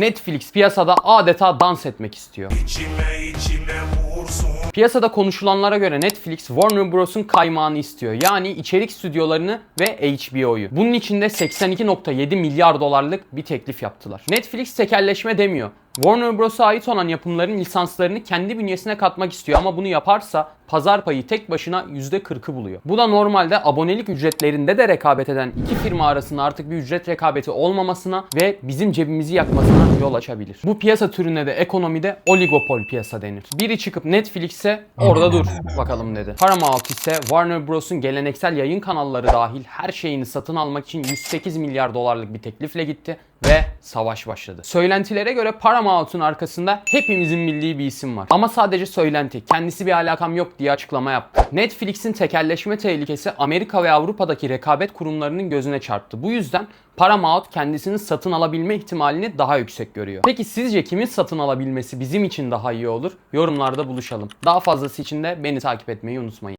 Netflix piyasada adeta dans etmek istiyor. İçime içime Piyasada konuşulanlara göre Netflix Warner Bros'un kaymağını istiyor. Yani içerik stüdyolarını ve HBO'yu. Bunun için de 82.7 milyar dolarlık bir teklif yaptılar. Netflix tekelleşme demiyor. Warner Bros'a ait olan yapımların lisanslarını kendi bünyesine katmak istiyor ama bunu yaparsa pazar payı tek başına %40'ı buluyor. Bu da normalde abonelik ücretlerinde de rekabet eden iki firma arasında artık bir ücret rekabeti olmamasına ve bizim cebimizi yakmasına yol açabilir. Bu piyasa türüne de ekonomide oligopol piyasa denir. Biri çıkıp Netflix'e orada dur bakalım dedi. Paramount ise Warner Bros'un geleneksel yayın kanalları dahil her şeyini satın almak için 108 milyar dolarlık bir teklifle gitti ve savaş başladı. Söylentilere göre Paramount'un arkasında hepimizin bildiği bir isim var. Ama sadece söylenti. Kendisi bir alakam yok diye açıklama yaptı. Netflix'in tekelleşme tehlikesi Amerika ve Avrupa'daki rekabet kurumlarının gözüne çarptı. Bu yüzden Paramount kendisini satın alabilme ihtimalini daha yüksek görüyor. Peki sizce kimin satın alabilmesi bizim için daha iyi olur? Yorumlarda buluşalım. Daha fazlası için de beni takip etmeyi unutmayın.